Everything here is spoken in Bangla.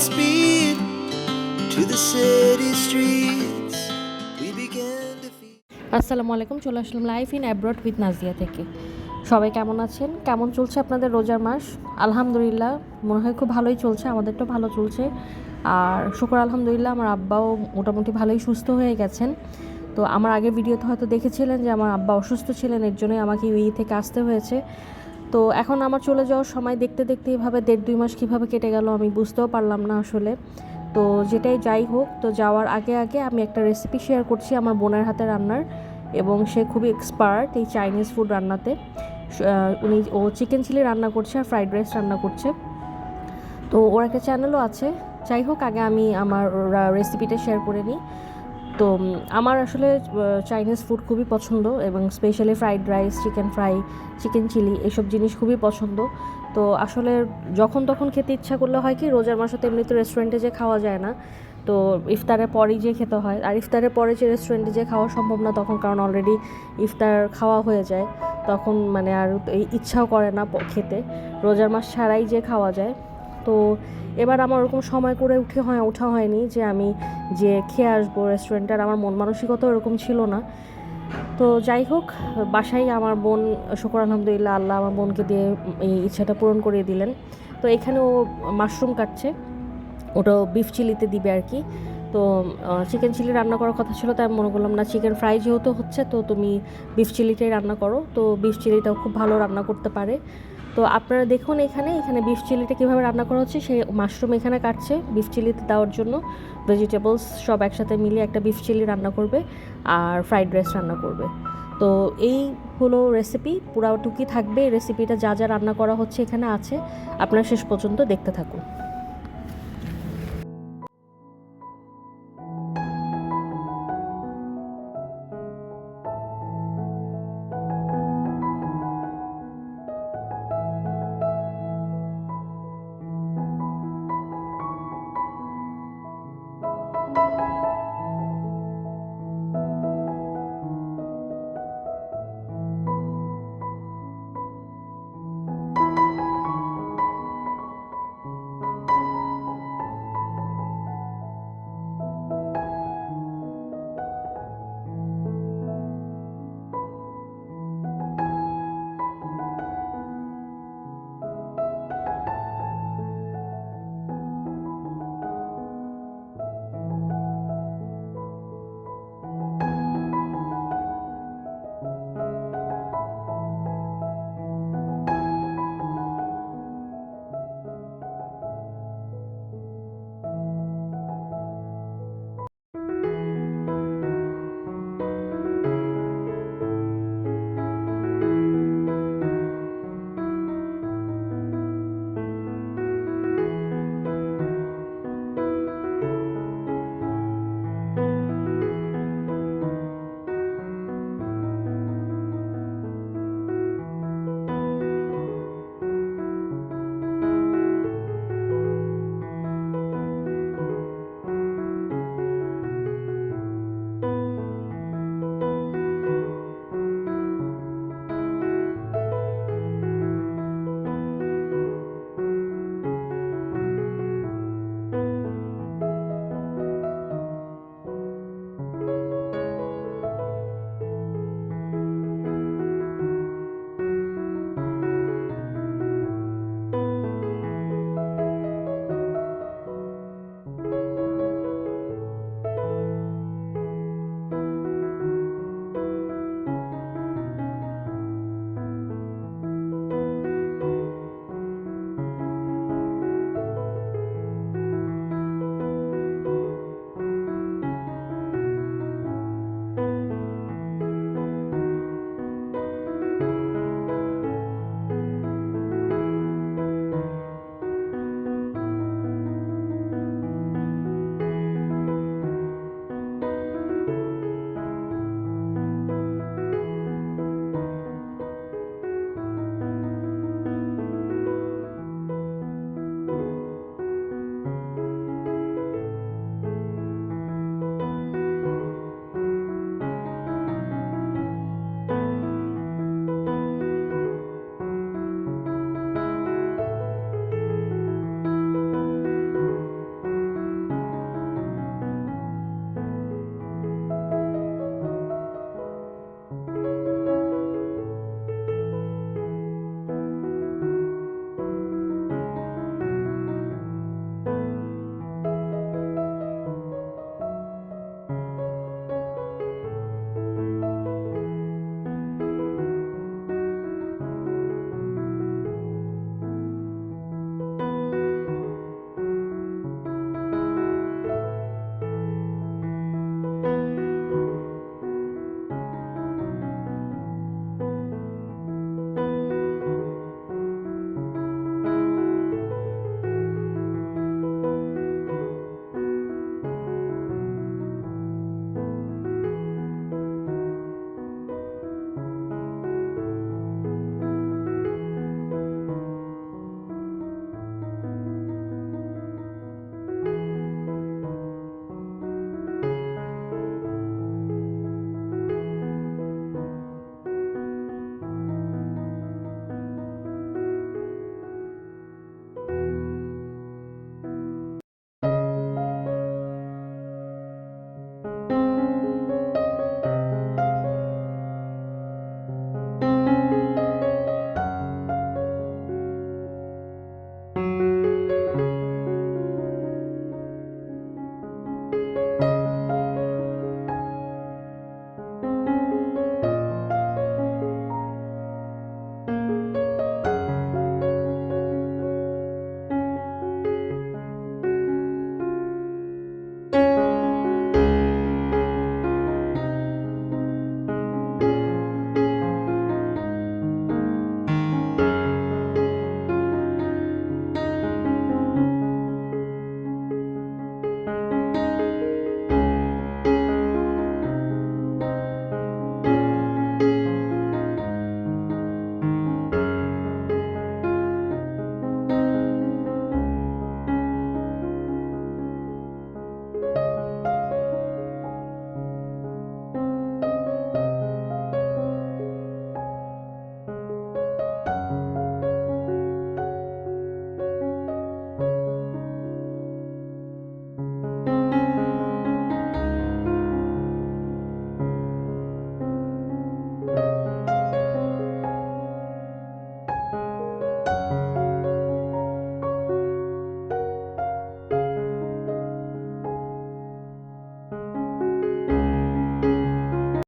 speed to the city streets. We began to feel. আসসালামু আলাইকুম, চলে আসলাম life in abroad with Nazia থেকে। সবাই কেমন আছেন? কেমন চলছে আপনাদের রোজার মাস? আলহামদুলিল্লাহ, মনে হয় খুব ভালোই চলছে আমাদের তো ভালো চলছে। আর শুক্র আলহামদুলিল্লাহ, আমার আব্বাও মোটামুটি ভালোই সুস্থ হয়ে গেছেন। তো আমার আগের ভিডিওতে হয়তো দেখেছিলেন যে, আমার আব্বা অসুস্থ ছিলেন, এর জন্যই আমাকে ইউই থেকে আসতে হয়েছে। তো এখন আমার চলে যাওয়ার সময় দেখতে দেখতে এভাবে দেড় দুই মাস কীভাবে কেটে গেল আমি বুঝতেও পারলাম না আসলে। তো যেটাই যাই হোক, তো যাওয়ার আগে আগে আমি একটা রেসিপি শেয়ার করছি আমার বোনের হাতে রান্নার এবং সে খুবই এক্সপার্ট এই চাইনিজ ফুড রান্নাতে। উনি, ও চিকেন চিলি রান্না করছে আর ফ্রাইড রাইস রান্না করছে। তো ওর একটা চ্যানেলও আছে। যাই হোক, আগে আমি আমার রেসিপিটা শেয়ার করে নিই। তো আমার আসলে চাইনিজ ফুড খুবই পছন্দ এবং specially fried rice chicken fry chicken chilli এইসব জিনিস খুবই পছন্দ। তো আসলে যখন তখন খেতে ইচ্ছা করলে হয় কি, রোজার মাসে তো এমনিতে রেস্টুরেন্টে যে খাওয়া যায় না। তো ইফতারের পরেই যে খেতে হয়। আর ইফতারের পরে যে রেস্টুরেন্টে যে খাওয়া সম্ভব না তখন, কারণ অলরেডি ইফতার খাওয়া হয়ে যায়। তখন মানে আর এই ইচ্ছাও করে না খেতে। রোজার মাস ছাড়াই যে খাওয়া যায়। তো এবার আমার ওরকম সময় করে উঠে হয়, ওঠা হয়নি যে আমি যে খেয়ে আসব রেস্টুরেন্টে আর আমার মন মানসিকতা ওরকম ছিল না। তো যাই হোক, বাসায় আমার বোন শুকর আলহামদুলিল্লাহ আল্লাহ আমার বোনকে দিয়ে এই ইচ্ছাটা পূরণ করে দিলেন। তো এখানে ও মাশরুম কাটছে। ওটা বিফ চিলিতে দিবে আর কি। তো চিকেন চিলি রান্না করার কথা ছিল, তাই আমি মনে করলাম, না চিকেন ফ্রাই যেহেতু হচ্ছে, তো তুমি বিফ চিলিটাই রান্না করো। তো বিফ চিলিটাও খুব ভালো রান্না করতে পারে। তো আপনারা দেখুন এখানে এখানে বিফ চিলিটা কীভাবে রান্না করা হচ্ছে। সে মাশরুম এখানে কাটছে বিফ চিলিতে দেওয়ার জন্য। ভেজিটেবলস সব একসাথে মিলিয়ে একটা বিফ চিলি রান্না করবে আর ফ্রাইড রাইস রান্না করবে। তো এই হলো রেসিপি পুরাটুকি থাকবে। রেসিপিটা যা যা রান্না করা হচ্ছে এখানে আছে। আপনারা শেষ পর্যন্ত দেখতে থাকুন।